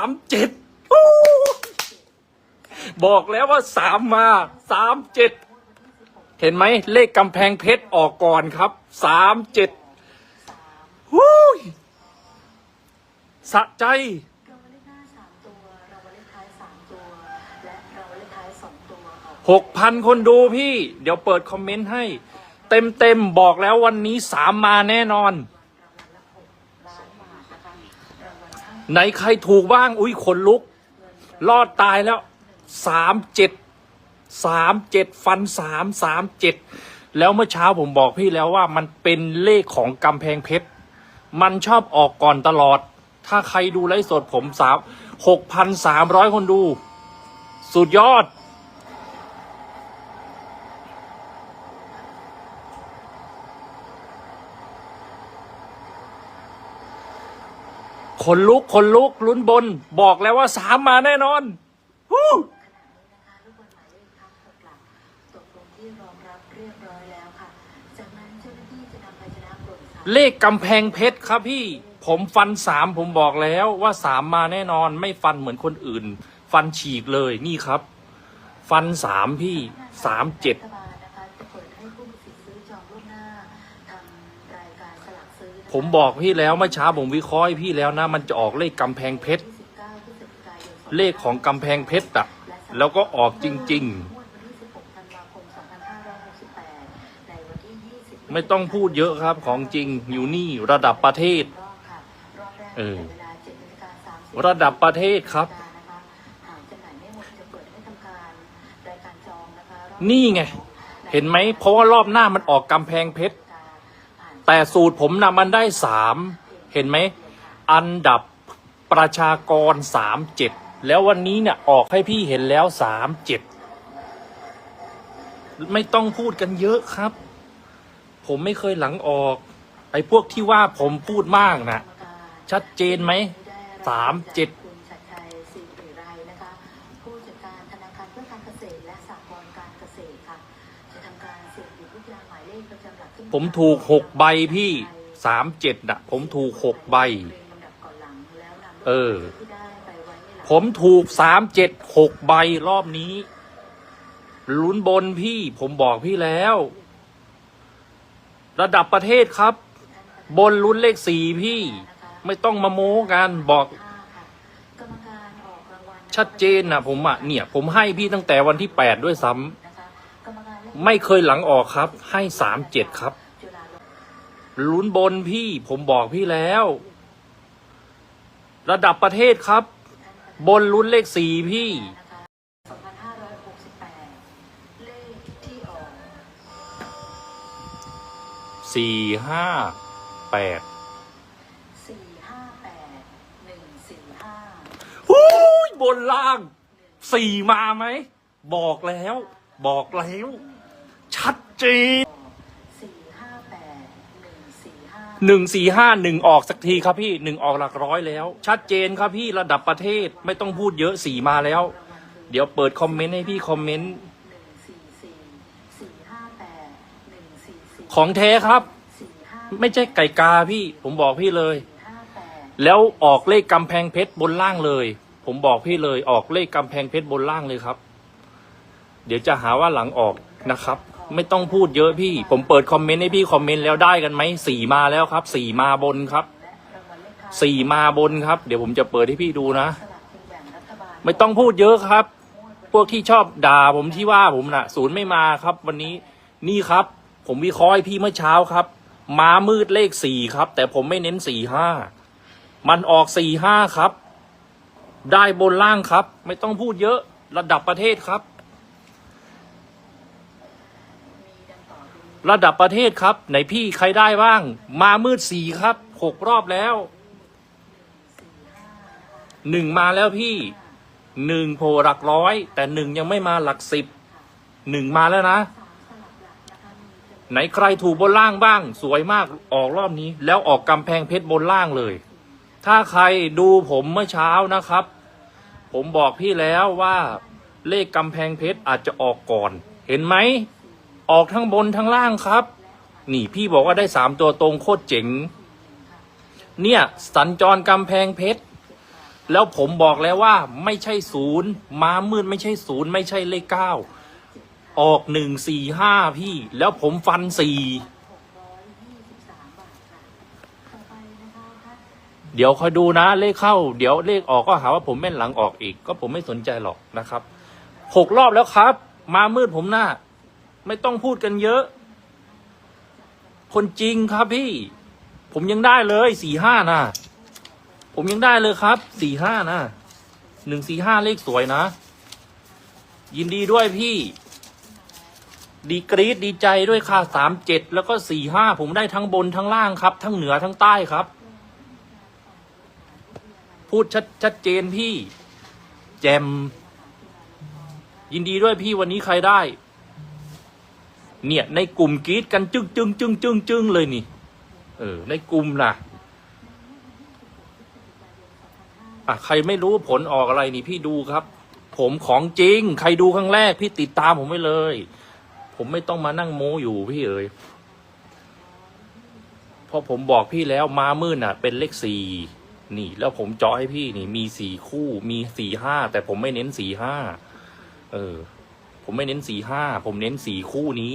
ามเจ็ดบอกแล้วว่าสามมาสามเจ็ดเห็นไหมเลขกำแพงเพชรออกก่อนครับสามเจ็ดฮู้ยสะใจราเลขหน้าสามตัวราเลขท้ายสามตัวและราเลขท้ายสองตัวออกหกพันคนดูพี่ เดี๋ยวเปิดคอมเมนต์ให้ เต็มเต็มบอกแล้ววันนี้สามมาแน่นอน ล้านบาทนะคะรางวัลข้าง ไหนใครถูกบ้าง อุ้ยขนลุก รอดตายแล้วสามเจ็ดสามเจ็ดฟันสามสามเจ็ดแล้วเมื่อเช้าผมบอกพี่แล้วว่ามันเป็นเลขของกำแพงเพชร มันชอบออกก่อนตลอด ถ้าใครดูไลฟ์สดผมสามหกพันสามร้อยคนดู สุดยอด คนลุกคนลุกลุ้นบน บอกแล้วว่าสามมาแน่นอนฮู้เลขกำแพงเพชรครับพี่ ผมฟันสามผมบอกแล้วว่าสามมาแน่นอน ไม่ฟันเหมือนคนอื่น ฟันฉีกเลยนี่ครับ ฟันสามพี่สามเจ็ด จองล่วงหน้าทำรายการสลากซื้อนะคะผมบอกพี่แล้วเมื่อเช้าผมวิเคราะห์ให้พี่แล้วนะ มันจะออกเลขกำแพงเพชร29พฤศจิกายนเลขของกำแพงเพชรอะแล้วก็ออกจริงงวดวันที่16ธันวาคม2568ในวันที่20ๆไม่ต้องพูดเยอะครับของจริงอยู่นี่ระดับประเทศ รอบค่ะรอบแรกเออ เวลา7นาฬิกา30ระดับประเทศครับ นะคะหากจำหน่ายไม่หมดจะเปิดให้ทำการรายการจองนะคะรอบนี่ไง เห็นไหมเพราะว่ารอบหน้ามันออกกำแพงเพชร แต่สูตรผมนะมันได้สามเห็นไหม อันดับประชากรสามเจ็ดแล้ววันนี้เนี่ยออกให้พี่เห็นแล้วสามเจ็ดไม่ต้องพูดกันเยอะครับ ผมไม่เคยหลังออก ไอ้พวกที่ว่าผมพูดมากนะชัดเจนไหมสามเจ็ดคุณชัด ผมถูกหกใบพี่สามเจ็ดนะผมถูกหกใบเรียงลำดับก่อนหลังแล้วนำเออที่ได้ไปไว้ในหลักผมถูกสามเจ็ดหกใบรอบนี้ ลุ้นบนพี่ ผมบอกพี่แล้ว ระดับประเทศครับ บนลุ้นเลขสี่พี่ ไม่ต้องมาโม้กันบอกห้าค่ะกรรมการออกรางวัลชัดเจนนะผมอะเนี่ย ผมให้พี่ตั้งแต่วันที่แปดด้วยซ้ำ ไม่เคยหลังออกครับ ให้สามเจ็ดครับ ลุ้นบนพี่ผมบอกพี่แล้ว ระดับประเทศครับ บนลุ้นเลขสี่พี่นะคะ2568เลขที่ออกสี่ห้าแปด458 145หูยบนล่างสี่มาไหม บอกแล้ว บอกแล้ว จน458 145หนึ่งสี่ห้าหนึ่งออกสักทีครับพี่หนึ่งออกหลักร้อยแล้ว ชัดเจนครับพี่ระดับประเทศไม่ต้องพูดเยอะสี่มาแล้ว เดี๋ยวเปิดคอมเมนต์ให้พี่คอมเมนต์144 458 144ของแท้ครับ45ไม่ใช่ไก่กาพี่ ผมบอกพี่เลย58แล้วออกเลขกำแพงเพชรบนล่างเลย ผมบอกพี่เลย ออกเลขกำแพงเพชรบนล่างเลยครับ เดี๋ยวจะหาว่าหลังออกนะครับ ไม่ต้องพูดเยอะพี่ ผมเปิดคอมเมนต์ให้พี่คอมเมนต์แล้วได้กันไหมสี่มาแล้วครับสี่มาบนครับสี่มาบนครับ เดี๋ยวผมจะเปิดให้พี่ดูนะ ไม่ต้องพูดเยอะครับ พวกที่ชอบด่าผมที่ว่าผมน่ะ ศูนย์ไม่มาครับ วันนี้นี่ครับ ผมวิเคราะห์พี่เมื่อเช้าครับ มามืดเลขสี่ครับ แต่ผมไม่เน้นสี่ห้ามันออกสี่ห้าครับ ได้บนล่างครับ ไม่ต้องพูดเยอะระดับประเทศครับ มีดังต่อไปนี้ ระดับประเทศครับ ไหนพี่ใครได้บ้าง มามืดสี่ครับหกรอบแล้วหนึ่งมาแล้วพี่หนึ่งโผล่หลักร้อย แต่หนึ่งยังไม่มาหลักสิบหนึ่งมาแล้วนะ ไหนใครถูกบนล่างบ้าง สวยมากออกรอบนี้ แล้วออกกำแพงเพชรบนล่างเลย ถ้าใครดูผมเมื่อเช้านะครับ ผมบอกพี่แล้วว่าเลขกำแพงเพชรอาจจะออกก่อน เห็นไหม ออกทั้งบนทั้งล่างครับ นี่พี่บอกว่าได้สามตัวตรงโคตรเจ๋ง เนี่ย สัญจรกำแพงเพชร แล้วผมบอกแล้วว่า ไม่ใช่ศูนย์ม้ามืดไม่ใช่ศูนย์ไม่ใช่เลขเก้าออกหนึ่งสี่ห้าพี่ แล้วผมฟันสี่เดี๋ยวคอยดูนะ เลขเข้า เดี๋ยวเลขออกก็หาว่าผมแม่นหลังออกอีก ก็ผมไม่สนใจหรอกนะครับหกรอบแล้วครับ มามืดผมหน้า ไม่ต้องพูดกันเยอะ คนจริงครับพี่ ผมยังได้เลยสี่ห้านะผมยังได้เลยครับสี่ห้านะหนึ่งสี่ห้าเลขสวยนะ ยินดีด้วยพี่ ดีกรีดดีใจด้วยค่ะสามเจ็ดแล้วก็สี่ห้าผมได้ทั้งบนทั้งล่างครับ ทั้งเหนือทั้งใต้ครับ พูดชัดชัดเจนพี่ แจม ยินดีด้วยพี่วันนี้ใครได้ เนี่ย ในกลุ่มกรีดกันจึ้งจึ้งจึ้งจึ้งจึ้งเลยนี่ เออ ในกลุ่มน่ะอะใครไม่รู้ผลออกอะไรนี่พี่ดูครับ ผมของจริง ใครดูครั้งแรก พี่ติดตามผมไว้เลย ผมไม่ต้องมานั่งโม้อยู่พี่เอ๋ยเพราะผมบอกพี่แล้วมามืดน่ะ เป็นเลขสี่นี่ แล้วผมเจาะให้พี่นี่ มีสี่คู่ มีสี่ห้าแต่ผมไม่เน้นสี่ห้าเออ ผมไม่เน้นสี่ห้าผมเน้นสี่คู่นี้